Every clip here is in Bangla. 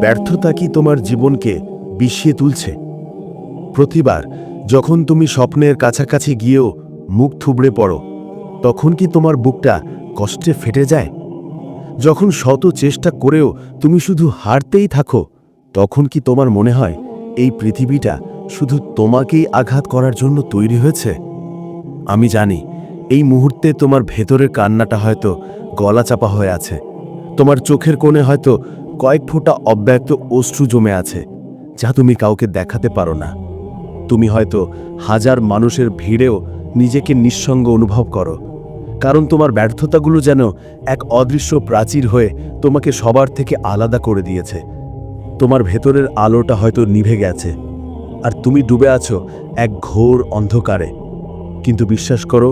ব্যর্থতা কি তোমার জীবনকে বিষিয়ে তুলছে? প্রতিবার যখন তুমি স্বপ্নের কাছাকাছি গিয়েও মুখ থুবড়ে পড়ো, তখন কি তোমার বুকটা কষ্টে ফেটে যায়? যখন শত চেষ্টা করেও তুমি শুধু হারতেই থাকো, তখন কি তোমার মনে হয় এই পৃথিবীটা শুধু তোমাকেই আঘাত করার জন্য তৈরি হয়েছে? আমি জানি এই মুহূর্তে তোমার ভেতরের কান্নাটা হয়তো গলা চাপা হয়ে আছে। তোমার চোখের কোণে হয়তো কয়েক ফোঁটা অব্যক্ত অশ্রু জমে আছে, যা তুমি কাউকে দেখাতে পারো না। তুমি হয়তো হাজার মানুষের ভিড়েও নিজেকে নিঃসঙ্গ অনুভব করো, কারণ তোমার ব্যর্থতাগুলো যেন এক অদৃশ্য প্রাচীর হয়ে তোমাকে সবার থেকে আলাদা করে দিয়েছে। তোমার ভেতরের আলোটা হয়তো নিভে গেছে, আর তুমি ডুবে আছো এক ঘোর অন্ধকারে। কিন্তু বিশ্বাস করো,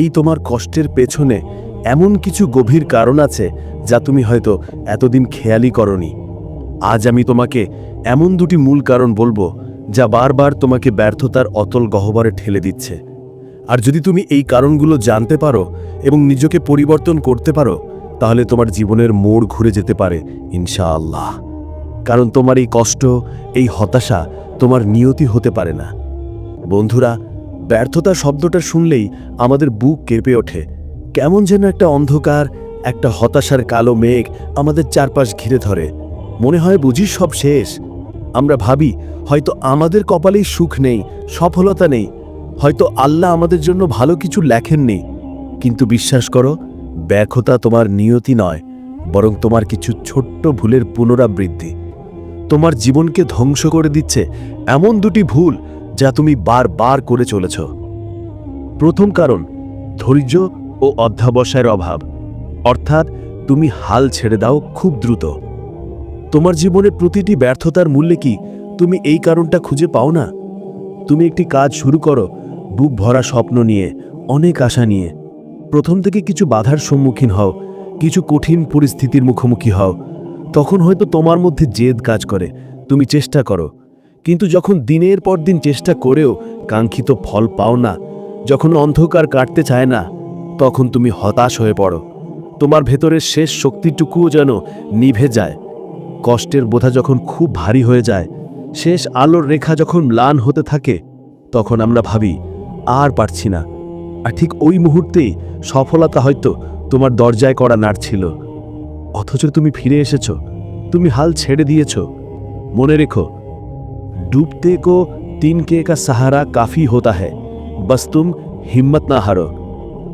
এই তোমার কষ্টের পেছনে এমন কিছু গভীর কারণ আছে যা তুমি হয়তো এতদিন খেয়ালই করনি। আজ আমি তোমাকে এমন দুটি মূল কারণ বলব যা বারবার তোমাকে ব্যর্থতার অতল গহ্বরে ঠেলে দিচ্ছে। আর যদি তুমি এই কারণগুলো জানতে পারো এবং নিজেকে পরিবর্তন করতে পারো, তাহলে তোমার জীবনের মোড় ঘুরে যেতে পারে, ইনশাআল্লাহ। কারণ তোমার এই কষ্ট, এই হতাশা তোমার নিয়তি হতে পারে না। বন্ধুরা, ব্যর্থতা শব্দটা শুনলেই আমাদের বুক কেঁপে ওঠে। কেমন যেন একটা অন্ধকার, একটা হতাশার কালো মেঘ আমাদের চারপাশ ঘিরে ধরে। মনে হয় বুঝি সব শেষ। আমরা ভাবি, হয়তো আমাদের কপালেই সুখ নেই, সফলতা নেই, হয়তো আল্লাহ আমাদের জন্য ভালো কিছু লেখেননি। কিন্তু বিশ্বাস করো, ব্যর্থতা তোমার নিয়তি নয়, বরং তোমার কিছু ছোট্ট ভুলের পুনরাবৃত্তি। তোমার জীবনকে ধ্বংস করে দিচ্ছে এমন দুটি ভুল যা তুমি বারবার করে চলেছ। প্রথম কারণ, ধৈর্য ও অধ্যাবসায়ের অভাব। অর্থাৎ তুমি হাল ছেড়ে দাও খুব দ্রুত। তোমার জীবনের প্রতিটি ব্যর্থতার মূল্যে কি তুমি এই কারণটা খুঁজে পাও না? তুমি একটি কাজ শুরু করো, বুক ভরা স্বপ্ন নিয়ে, অনেক আশা নিয়ে। প্রথম থেকে কিছু বাধার সম্মুখীন হও, কিছু কঠিন পরিস্থিতির মুখোমুখি হও। তখন হয়তো তোমার মধ্যে জেদ কাজ করে, তুমি চেষ্টা করো। কিন্তু যখন দিনের পর দিন চেষ্টা করেও কাঙ্ক্ষিত ফল পাও না, যখন অন্ধকার কাটতে চায় না তখন তুমি হতাশ হয়ে পড়ো। তোমার ভেতরের শেষ শক্তিটুকুও যেন নিভে যায়। কষ্টের বোঝা যখন খুব ভারী হয়ে যায়, শেষ আলোর রেখা যখন ম্লান হতে থাকে, তখন আমরা ভাবি, আর পারছি না। আর ঠিক ওই মুহূর্তেই সফলতা হয়তো তোমার দরজায় করা নাড়ছিল। অথচ তুমি ফিরে এসেছ, তুমি হাল ছেড়ে দিয়েছ। মনে রেখো, ডুবতে কো তিন কে সাহারা কাফি হোতা হ্যায়, বাস তুম হিম্মত না হারো।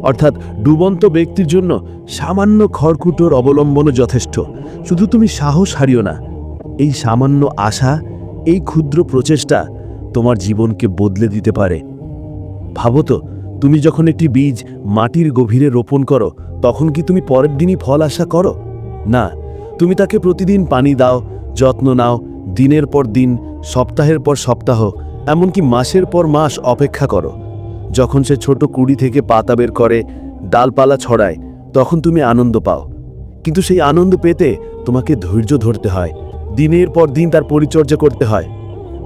অর্থাৎ ডুবন্ত ব্যক্তির জন্য সামান্য খড়কুটোর অবলম্বনও যথেষ্ট। শুধু তুমি সাহস হারিও না। এই সামান্য আশা, এই ক্ষুদ্র প্রচেষ্টা তোমার জীবনকে বদলে দিতে পারে। ভাবো তো, তুমি যখন একটি বীজ মাটির গভীরে রোপণ করো, তখন কি তুমি পরের দিনই ফল আশা করো? না, তুমি তাকে প্রতিদিন পানি দাও, যত্ন নাও, দিনের পর দিন, সপ্তাহের পর সপ্তাহ, এমনকি মাসের পর মাস অপেক্ষা করো। যখন সে ছোট কুড়ি থেকে পাতা বের করে, ডালপালা ছড়ায়, তখন তুমি আনন্দ পাও। কিন্তু সেই আনন্দ পেতে তোমাকে ধৈর্য ধরতে হয়। দিনের পর দিন তার পরিচর্যা করতে হয়।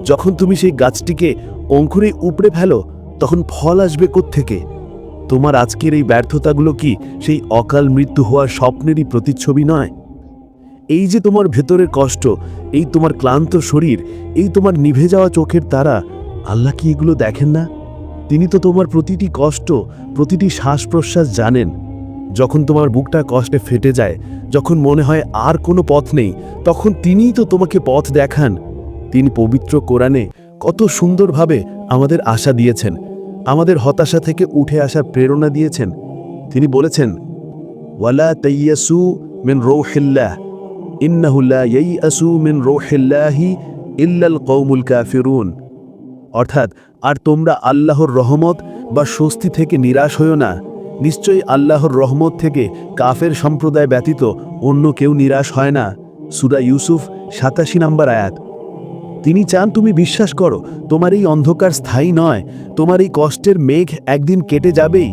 যখন তুমি সেই গাছটিকে অঙ্কুরে উপড়ে ফেলো, তখন ফল আসবে থেকে তোমার আজকের এই ব্যর্থতাগুলো কি সেই অকাল মৃত্যু হওয়ার স্বপ্নেরই প্রতিচ্ছবি নয়? এই যে তোমার ভেতরের কষ্ট, এই তোমার ক্লান্ত শরীর, এই তোমার নিভে যাওয়া চোখের তারা, আল্লাহ কি এগুলো দেখেন না? তিনি তো তোমার প্রতিটি কষ্ট, প্রতিটি শ্বাস প্রশ্বাস জানেন। যখন তোমার বুকটা কষ্টে ফেটে যায়, যখন মনে হয় আর কোনো পথ নেই, তখন তিনিই তো তোমাকে পথ দেখান। তিনি পবিত্র কোরআনে কত সুন্দরভাবে আমাদের আশা দিয়েছেন, আমাদের হতাশা থেকে উঠে আসার প্রেরণা দিয়েছেন। তিনি বলেছেন, ওয়ালা তৈয়াসু মিন রৌহিল্লাহ ইন্নাহুল্লা ইয়াইয়াসু মিন রৌহিল্লাহি ইল্লাল কৌমুল কাফিরুন। অর্থাৎ, আর তোমরা আল্লাহর রহমত বা স্বস্তি থেকে নিরাশ হইও না। নিশ্চয়ই আল্লাহর রহমত থেকে কাফের সম্প্রদায় ব্যতীত অন্য কেউ নিরাশ হয় না। সুরা ইউসুফ, সাতাশি নম্বর আয়াত। তিনি চান তুমি বিশ্বাস করো, তোমার এই অন্ধকার স্থায়ী নয়, তোমার এই কষ্টের মেঘ একদিন কেটে যাবেই।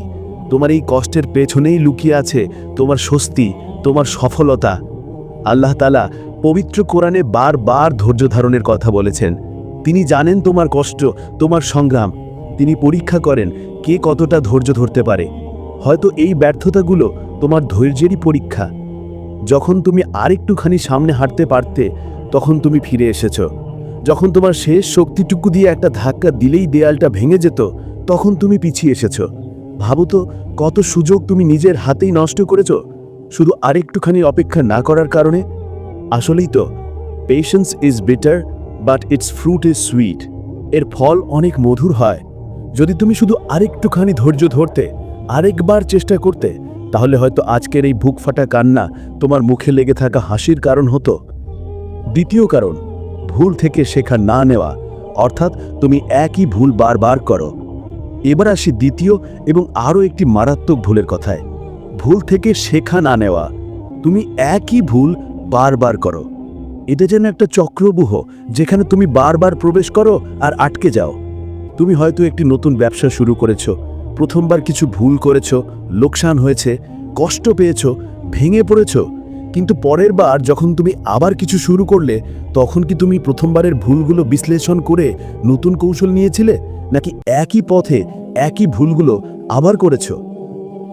তোমার এই কষ্টের পেছনেই লুকিয়ে আছে তোমার স্বস্তি, তোমার সফলতা। আল্লাহ তালা পবিত্র কোরআনে বারবার ধৈর্য ধারণের কথা বলেছেন। তিনি জানেন তোমার কষ্ট, তোমার সংগ্রাম। তিনি পরীক্ষা করেন কে কতটা ধৈর্য ধরতে পারে। হয়তো এই ব্যর্থতাগুলো তোমার ধৈর্যেরই পরীক্ষা। যখন তুমি আরেকটুখানি সামনে হাঁটতে পারতে, তখন তুমি ফিরে এসেছ। যখন তোমার শেষ শক্তিটুকু দিয়ে একটা ধাক্কা দিলেই দেয়ালটা ভেঙে যেত, তখন তুমি পিছিয়ে এসেছ। ভাবো তো, কত সুযোগ তুমি নিজের হাতেই নষ্ট করেছ। শুধু আরেকটুখানি অপেক্ষা না করার কারণে? আসলেই তো patience is better but it's fruit is sweet এর ফল অনেক মধুর হয়। যদি তুমি শুধু আরেকটুখানি ধৈর্য ধরতে, আরেকবার চেষ্টা করতে, তাহলে হয়তো আজকের এই বুক ফাটা কান্না তোমার মুখে লেগে থাকা হাসির কারণ হতো। দ্বিতীয় কারণ, ভুল থেকে শেখা না নেওয়া, অর্থাৎ তুমি একই ভুল বারবার করো। এবার আসি দ্বিতীয় এবং আরও একটি মারাত্মক ভুলের কথায়। ভুল থেকে শেখা না নেওয়া, তুমি একই ভুল বারবার করো। এটা যেন একটা চক্রবুহ যেখানে তুমি বারবার প্রবেশ করো আর আটকে যাও। তুমি হয়তো একটি নতুন ব্যবসা শুরু করেছ, প্রথমবার কিছু ভুল করেছ, লোকসান হয়েছে, কষ্ট পেয়েছ, ভেঙে পড়েছো, কিন্তু পরের বার যখন তুমি আবার কিছু শুরু করলে, তখন কি তুমি প্রথমবারের ভুলগুলো বিশ্লেষণ করে নতুন কৌশল নিয়েছিলে? নাকি একই পথে একই ভুলগুলো আবার করেছ?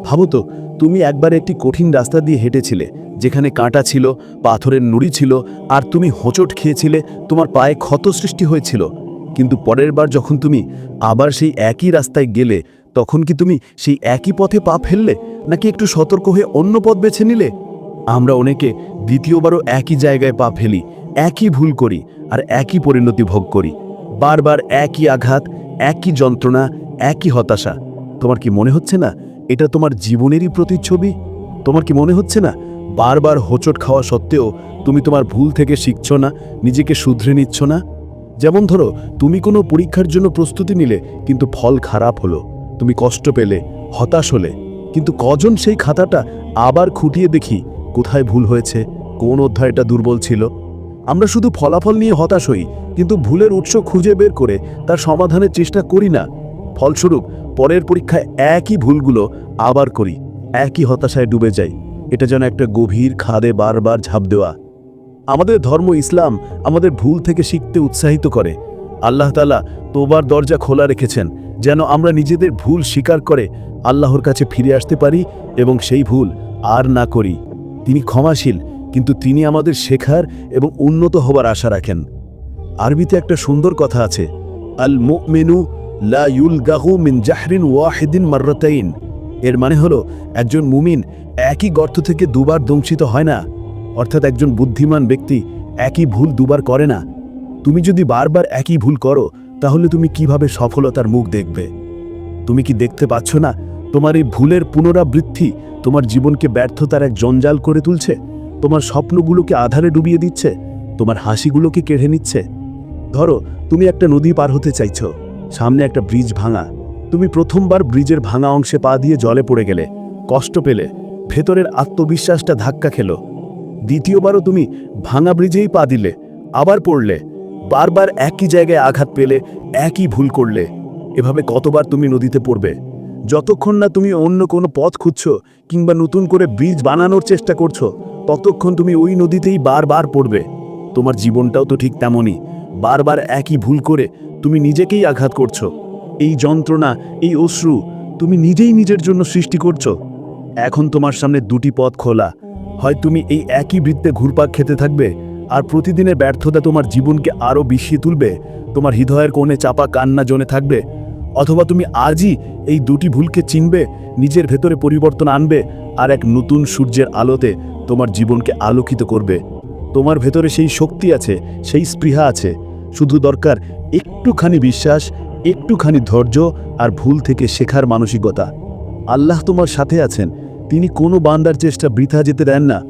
ভাবো তো তুমি একবার একটি কঠিন রাস্তা দিয়ে হেঁটেছিলে, যেখানে কাঁটা ছিল, পাথরের নুড়ি ছিল, আর তুমি হোঁচট খেয়েছিলে, তোমার পায়ে ক্ষত সৃষ্টি হয়েছিল। কিন্তু পরের বার যখন তুমি আবার সেই একই রাস্তায় গেলে, তখন কি তুমি সেই একই পথে পা ফেললে, নাকি একটু সতর্ক হয়ে অন্য পথ বেছে নিলে? আমরা অনেকে দ্বিতীয়বারও একই জায়গায় পা ফেলি, একই ভুল করি, আর একই পরিণতি ভোগ করি। বারবার একই আঘাত, একই যন্ত্রণা, একই হতাশা। তোমার কি মনে হচ্ছে না এটা তোমার জীবনেরই প্রতিচ্ছবি? তোমার কি মনে হচ্ছে না? বারবার হোঁচট খাওয়া সত্ত্বেও তুমি তোমার ভুল থেকে শিখছ না, নিজেকে শুধরে নিচ্ছ না? যেমন ধরো, তুমি কোনো পরীক্ষার জন্য প্রস্তুতি নিলে, কিন্তু ফল খারাপ হলো। তুমি কষ্ট পেলে, হতাশ হলে। কিন্তু কজন সেই খাতাটা আবার খুঁটিয়ে দেখি, কোথায় ভুল হয়েছে, কোন অধ্যায়টা দুর্বল ছিল? আমরা শুধু ফলাফল নিয়ে হতাশ হই, কিন্তু ভুলের উৎস খুঁজে বের করে তার সমাধানের চেষ্টা করি না। ফলস্বরূপ পরের পরীক্ষায় একই ভুলগুলো আবার করি, একই হতাশায় ডুবে যাই। এটা যেন একটা গভীর খাদে বারবার ঝাঁপ দেওয়া। আমাদের ধর্ম ইসলাম আমাদের ভুল থেকে শিখতে উৎসাহিত করে। আল্লাহ তালা তোবার দরজা খোলা রেখেছেন, যেন আমরা নিজেদের ভুল স্বীকার করে আল্লাহর কাছে ফিরে আসতে পারি এবং সেই ভুল আর না করি। তিনি ক্ষমাশীল, কিন্তু তিনি আমাদের শেখার এবং উন্নত হবার আশা রাখেন। আরবিতে একটা সুন্দর কথা আছে আল মুমিনু লা ইউলগাহু মিন জাহরিন ওয়াহিদিন মাররাতাইন। এর মানে হলো, একজন মুমিন একই গর্ত থেকে দুবার দংশিত হয় না, অর্থাৎ একজন বুদ্ধিমান ব্যক্তি একই ভুল দুবার করে না। তুমি যদি বারবার একই ভুল করো, তাহলে তুমি কীভাবে সফলতার মুখ দেখবে? তুমি কি দেখতে পাচ্ছ না, তোমার এই ভুলের পুনরাবৃত্তি তোমার জীবনকে ব্যর্থতার এক জঞ্জাল করে তুলছে? তোমার স্বপ্নগুলোকে আধারে ডুবিয়ে দিচ্ছে? তোমার হাসিগুলোকে কেড়ে নিচ্ছে? ধরো, তুমি একটা নদী পার হতে চাইছো। সামনে একটা ব্রিজ ভাঙা। তুমি প্রথমবার ব্রিজের ভাঙা অংশে পা দিয়ে জলে পড়ে গেলে, কষ্ট পেলে, ভেতরের আত্মবিশ্বাসটা ধাক্কা খেলো। দ্বিতীয়বারও তুমি ভাঙা ব্রিজেই পা দিলে, আবার পড়লে, বারবার একই জায়গায় আঘাত পেলে, একই ভুল করলে। এভাবে কতবার তুমি নদীতে পড়বে? যতক্ষণ না তুমি অন্য কোনো পথ খুঁজছো কিংবা নতুন করে ব্রিজ বানানোর চেষ্টা করছ, ততক্ষণ তুমি ওই নদীতেই বারবার পড়বে। তোমার জীবনটাও তো ঠিক তেমনই। বারবার একই ভুল করে তুমি নিজেকেই আঘাত করছ। এই যন্ত্রণা, এই অশ্রু তুমি নিজেই নিজের জন্য সৃষ্টি করছ। এখন তোমার সামনে দুটি পথ খোলা। হয় তুমি এই একই বৃত্তে ঘুরপাক খেতে থাকবে, আর প্রতিদিনের ব্যর্থতা তোমার জীবনকে আরও বিষিয়ে তুলবে, তোমার হৃদয়ের কোণে চাপা কান্না জনে থাকবে, অথবা তুমি আজই এই দুটি ভুলকে চিনবে, নিজের ভেতরে পরিবর্তন আনবে, আর এক নতুন সূর্যের আলোতে তোমার জীবনকে আলোকিত করবে। তোমার ভেতরে সেই শক্তি আছে, সেই স্পৃহা আছে। শুধু দরকার একটুখানি বিশ্বাস, একটুখানি ধৈর্য আর ভুল থেকে শেখার মানসিকতা। আল্লাহ তোমার সাথে আছেন, তিনি কোনো বান্দার চেষ্টা বৃথা যেতে দেন না।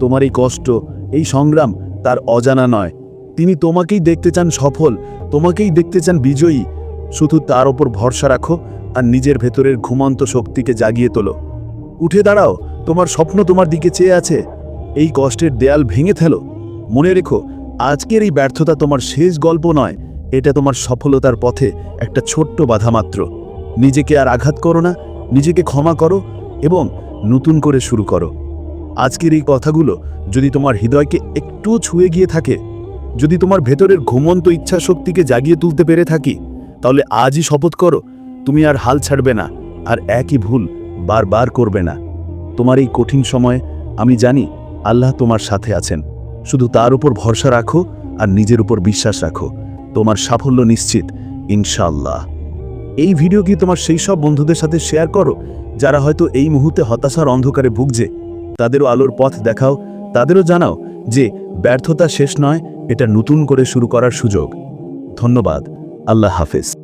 তোমার এই কষ্ট, এই সংগ্রাম তার অজানা নয়। তিনি তোমাকেই দেখতে চান সফল, তোমাকেই দেখতে চান বিজয়ী। শুধু তার ওপর ভরসা রাখো আর নিজের ভেতরের ঘুমন্ত শক্তিকে জাগিয়ে তোলো। উঠে দাঁড়াও, তোমার স্বপ্ন তোমার দিকে চেয়ে আছে। এই কষ্টের দেয়াল ভেঙে ফেলো। মনে রেখো আজকের এই ব্যর্থতা তোমার শেষ গল্প নয়, এটা তোমার সফলতার পথে একটা ছোট্ট বাধা মাত্র। নিজেকে আর আঘাত করো না, নিজেকে ক্ষমা করো এবং নতুন করে শুরু করো। আজকের এই কথাগুলো যদি তোমার হৃদয়কে একটুও ছুঁয়ে গিয়ে থাকে, যদি তোমার ভেতরের ঘুমন্ত ইচ্ছা শক্তিকে জাগিয়ে তুলতে পেরে থাকি, তাহলে আজই শপথ করো, তুমি আর হাল ছাড়বে না, আর একই ভুল বারবার করবে না। তোমার এই কঠিন সময়ে আমি জানি আল্লাহ তোমার সাথে আছেন। শুধু তার উপর ভরসা রাখো আর নিজের উপর বিশ্বাস রাখো। তোমার সাফল্য নিশ্চিত, ইনশাআল্লাহ। এই ভিডিও কি তোমার সেই সব বন্ধুদের সাথে শেয়ার করো, যারা হয়তো এই মুহূর্তে হতাশার অন্ধকারে ভুগছে? তাদেরও আলোর পথ দেখাও, তাদেরও জানাও যে ব্যর্থতা শেষ নয়, এটা নতুন করে শুরু করার সুযোগ। ধন্যবাদ, আল্লাহ হাফেজ।